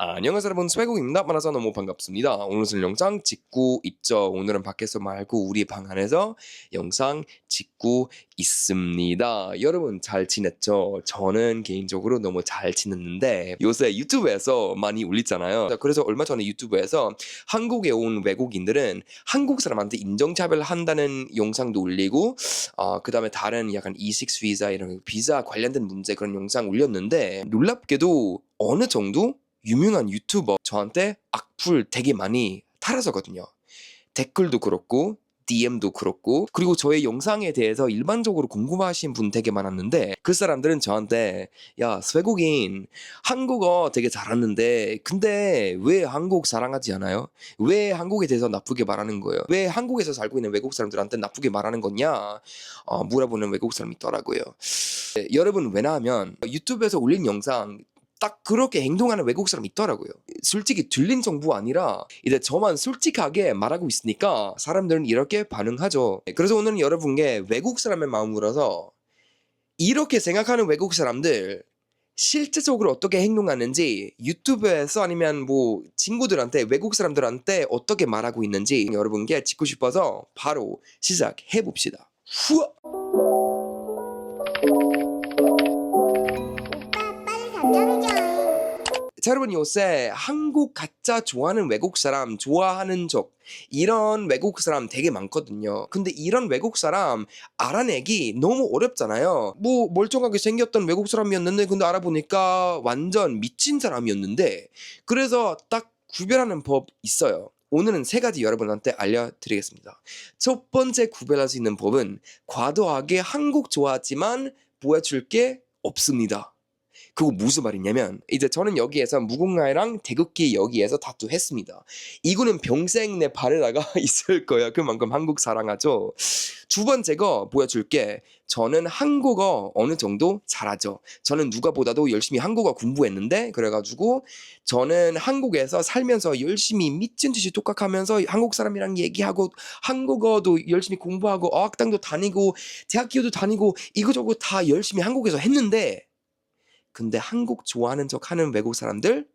안녕하세요 여러분. 스웨국입니다. 만나서 너무 반갑습니다. 오늘은 영상 찍고 있죠? 오늘은 밖에서 말고 우리 방 안에서 영상 찍고 있습니다. 여러분 잘 지냈죠? 저는 개인적으로 너무 잘 지냈는데 요새 유튜브에서 많이 올리잖아요. 그래서 얼마 전에 유튜브에서 한국에 온 외국인들은 한국 사람한테 인종차별 한다는 영상도 올리고 어, 그 다음에 다른 약간 이식스 비자 이런 비자 관련된 문제 그런 영상 올렸는데 놀랍게도 어느 정도 유명한 유튜버 저한테 악플 되게 많이 달아서거든요. 댓글도 그렇고 DM도 그렇고 그리고 저의 영상에 대해서 일반적으로 궁금하신 분 되게 많았는데 그 사람들은 저한테 야 sve국인 한국어 되게 잘하는데 근데 왜 한국 사랑하지 않아요? 왜 한국에 대해서 나쁘게 말하는 거예요? 왜 한국에서 살고 있는 외국 사람들한테 나쁘게 말하는 거냐? 어, 물어보는 외국 사람이 있더라고요. 네, 여러분 왜냐하면 유튜브에서 올린 영상 딱 그렇게 행동하는 외국 사람이 있더라고요. 솔직히 들린 정보 아니라 이제 저만 솔직하게 말하고 있으니까 사람들은 이렇게 반응하죠. 그래서 오늘은 여러분께 외국 사람의 마음으로서 이렇게 생각하는 외국 사람들 실제적으로 어떻게 행동하는지 유튜브에서 아니면 뭐 친구들한테 외국 사람들한테 어떻게 말하고 있는지 여러분께 짚고 싶어서 바로 시작해 봅시다. 후아! 자, 여러분 요새 한국 가짜 좋아하는 외국 사람 좋아하는 적 이런 외국 사람 되게 많거든요. 근데 이런 외국 사람 알아내기 너무 어렵잖아요. 뭐 멀쩡하게 생겼던 외국 사람이었는데 근데 알아보니까 완전 미친 사람이었는데 그래서 딱 구별하는 법 있어요. 오늘은 세 가지 여러분한테 알려드리겠습니다. 첫 번째 구별할 수 있는 법은 과도하게 한국 좋아하지만 보여줄 게 없습니다. 그거 무슨 말이냐면 이제 저는 여기에서 무궁화랑 태극기 여기에서 다투했습니다. 이거는 평생 내 발에다가 있을 거예요. 그만큼 한국 사랑하죠. 두 번째 거 보여줄게. 저는 한국어 어느 정도 잘하죠. 저는 누가보다도 열심히 한국어 공부했는데 그래가지고 저는 한국에서 살면서 열심히 미친 듯이 똑같하면서 한국 사람이랑 얘기하고 한국어도 열심히 공부하고 어학당도 다니고 대학교도 다니고 이거저거 다 열심히 한국에서 했는데 근데 한국 좋아하는 척 하는 외국 사람들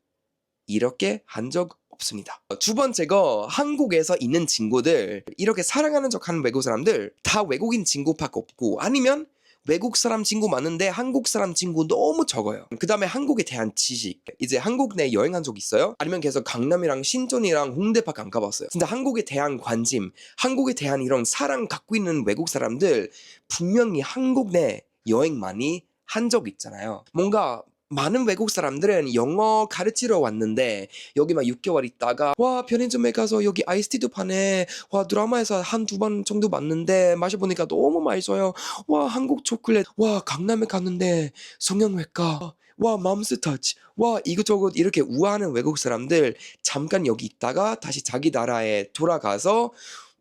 이렇게 한 적 없습니다. 두 번째 거 한국에서 있는 친구들 이렇게 사랑하는 척 하는 외국 사람들 다 외국인 친구밖에 없고 아니면 외국 사람 친구 많은데 한국 사람 친구 너무 적어요. 그 다음에 한국에 대한 지식. 이제 한국 내 여행한 적 있어요? 아니면 계속 강남이랑 신촌이랑 홍대밖에 안 가봤어요. 근데 한국에 대한 관심, 한국에 대한 이런 사랑 갖고 있는 외국 사람들 분명히 한국 내 여행 많이 한 적 있잖아요. 뭔가 많은 외국 사람들은 영어 가르치러 왔는데 여기 막 6개월 있다가 와 편의점에 가서 여기 아이스티도 파네. 와 드라마에서 한 두 번 정도 봤는데 마셔보니까 너무 맛있어요. 와 한국 초콜릿. 와 강남에 갔는데 성형외과. 와 맘스터치. 와 이것저것 이렇게 우아하는 외국 사람들 잠깐 여기 있다가 다시 자기 나라에 돌아가서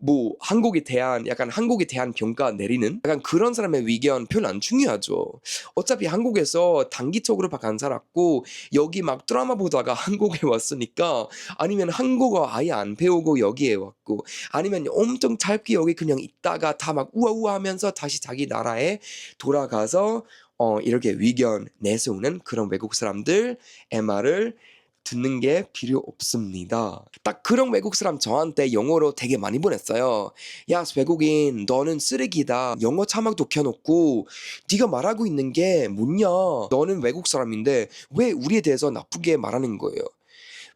뭐 한국에 대한 약간 한국에 대한 평가 내리는 약간 그런 사람의 의견 별로 안 중요하죠. 어차피 한국에서 단기적으로밖에 안 살았고 여기 막 드라마 보다가 한국에 왔으니까 아니면 한국어 아예 안 배우고 여기에 왔고 아니면 엄청 짧게 여기 그냥 있다가 다 막 우아우아하면서 다시 자기 나라에 돌아가서 어 이렇게 의견 내세우는 그런 외국 사람들 MR을 듣는 게 필요 없습니다. 딱 그런 외국 사람 저한테 영어로 되게 많이 보냈어요. 야 외국인 너는 쓰레기다. 영어 자막도 켜놓고 네가 말하고 있는 게 뭐냐. 너는 외국 사람인데 왜 우리에 대해서 나쁘게 말하는 거예요.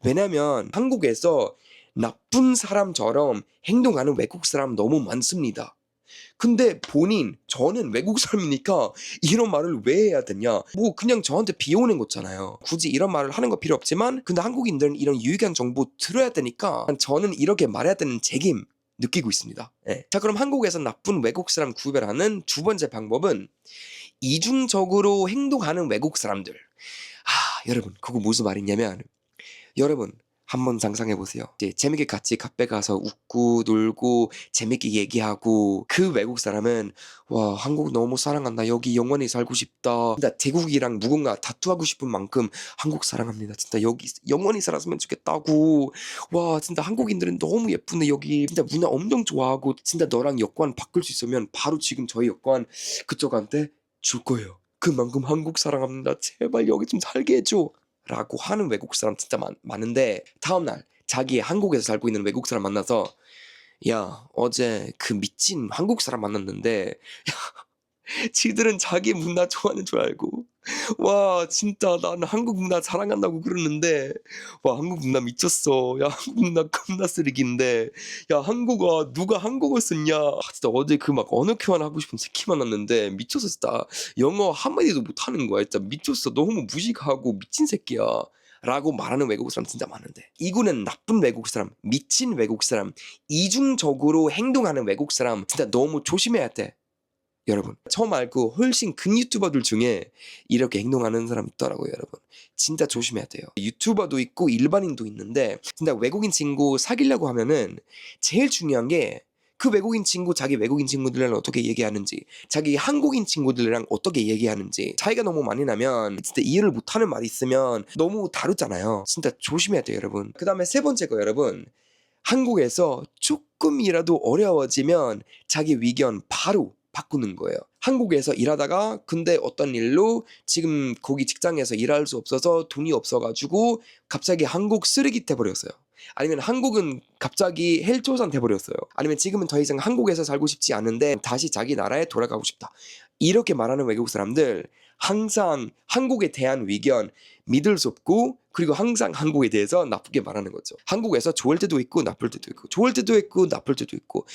왜냐면 한국에서 나쁜 사람처럼 행동하는 외국 사람 너무 많습니다. 근데 본인 저는 외국 사람이니까 이런 말을 왜 해야 되냐? 뭐 그냥 저한테 비오는 거잖아요. 굳이 이런 말을 하는 거 필요 없지만 근데 한국인들은 이런 유익한 정보 들어야 되니까 저는 이렇게 말해야 되는 책임 느끼고 있습니다. 예. 자 그럼 한국에서 나쁜 외국 사람 구별하는 두 번째 방법은 이중적으로 행동하는 외국 사람들. 아 여러분 그거 무슨 말이냐면 여러분 한번 상상해 보세요. 이제 재밌게 같이 카페 가서 웃고 놀고 재밌게 얘기하고 그 외국 사람은 와 한국 너무 사랑한다. 여기 영원히 살고 싶다. 진짜 태국이랑 무궁화 다투하고 싶은 만큼 한국 사랑합니다. 진짜 여기 영원히 살았으면 좋겠다고. 와 진짜 한국인들은 너무 예쁜데 여기 진짜 문화 엄청 좋아하고 진짜 너랑 여권 바꿀 수 있으면 바로 지금 저희 여권 그쪽한테 줄 거예요. 그만큼 한국 사랑합니다. 제발 여기 좀 살게 해줘. 라고 하는 외국 사람 진짜 많, 많은데 다음날 자기 한국에서 살고 있는 외국 사람 만나서 야 어제 그 미친 한국 사람 만났는데 야, 지들은 자기 문화 좋아하는 줄 알고 와 진짜 나는 한국 문화 사랑한다고 그러는데 와 한국 문화 미쳤어. 야 한국 문화 겁나 쓰레기인데 야 한국어 누가 한국어 썼냐? 아, 진짜 어제 그 막 언어 교환 하고 싶은 새끼 만 났는데 미쳤어 진짜. 영어 한마디도 못하는 거야 진짜. 미쳤어. 너무 무식하고 미친 새끼야. 라고 말하는 외국 사람 진짜 많은데. 이거는 나쁜 외국 사람 미친 외국 사람 이중적으로 행동하는 외국 사람 진짜 너무 조심해야 돼 여러분. 처음 알고 훨씬 큰 유튜버들 중에 이렇게 행동하는 사람 있더라고요 여러분. 진짜 조심해야 돼요. 유튜버도 있고 일반인도 있는데 진짜 외국인 친구 사귀려고 하면은 제일 중요한 게 그 외국인 친구 자기 외국인 친구들이랑 어떻게 얘기하는지 자기 한국인 친구들이랑 어떻게 얘기하는지 차이가 너무 많이 나면 진짜 이해를 못하는 말이 있으면 너무 다르잖아요. 진짜 조심해야 돼요 여러분. 그 다음에 세 번째 거 여러분. 한국에서 조금이라도 어려워지면 자기 의견 바로 바꾸는 거예요. 한국에서 일하다가 근데 어떤 일로 지금 거기 직장에서 일할 수 없어서 돈이 없어가지고 갑자기 한국 쓰레기 돼버렸어요. 아니면 한국은 갑자기 헬조선 돼버렸어요. 아니면 지금은 더 이상 한국에서 살고 싶지 않은데 다시 자기 나라에 돌아가고 싶다. 이렇게 말하는 외국 사람들 항상 한국에 대한 의견 믿을 수 없고 그리고 항상 한국에 대해서 나쁘게 말하는 거죠. 한국에서 좋을 때도 있고 나쁠 때도 있고 좋을 때도 있고 나쁠 때도 있고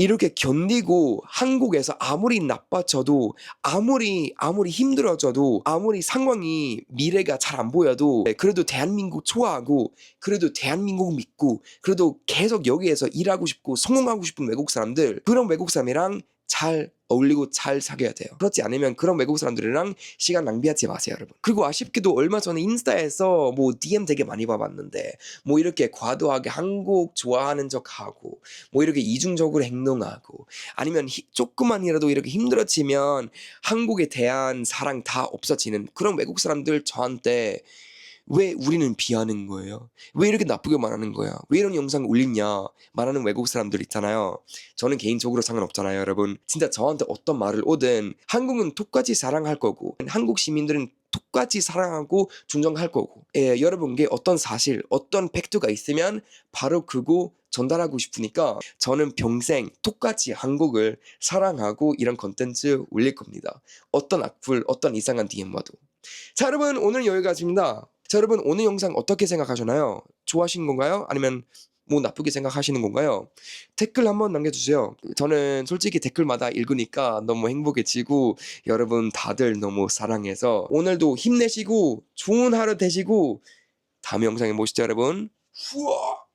이렇게 견디고 한국에서 아무리 나빠져도 아무리 아무리 힘들어져도 아무리 상황이 미래가 잘 안 보여도 그래도 대한민국 좋아하고 그래도 대한민국 믿고 그래도 계속 여기에서 일하고 싶고 성공하고 싶은 외국 사람들 그런 외국 사람이랑 잘 어울리고 잘 사귀어야 돼요. 그렇지 않으면 그런 외국 사람들이랑 시간 낭비하지 마세요, 여러분. 그리고 아쉽게도 얼마 전에 인스타에서 뭐 DM 되게 많이 봐봤는데 뭐 이렇게 과도하게 한국 좋아하는 척하고 뭐 이렇게 이중적으로 행동하고 아니면 히- 조금만이라도 이렇게 힘들어지면 한국에 대한 사랑 다 없어지는 그런 외국 사람들 저한테 왜 우리는 비하는 거예요? 왜 이렇게 나쁘게 말하는 거야? 왜 이런 영상 올리냐? 말하는 외국 사람들 있잖아요. 저는 개인적으로 상관없잖아요, 여러분. 진짜 저한테 어떤 말을 오든 한국은 똑같이 사랑할 거고 한국 시민들은 똑같이 사랑하고 존중할 거고 예, 여러분께 어떤 사실, 어떤 팩트가 있으면 바로 그거 전달하고 싶으니까 저는 평생 똑같이 한국을 사랑하고 이런 컨텐츠 올릴 겁니다. 어떤 악플, 어떤 이상한 DM 와도. 자, 여러분 오늘 여기까지입니다. 자, 여러분 오늘 영상 어떻게 생각하셨나요? 좋아하신 건가요? 아니면 뭐 나쁘게 생각하시는 건가요? 댓글 한번 남겨주세요. 저는 솔직히 댓글마다 읽으니까 너무 행복해지고 여러분 다들 너무 사랑해서 오늘도 힘내시고 좋은 하루 되시고 다음 영상에 보시죠 여러분. 후아!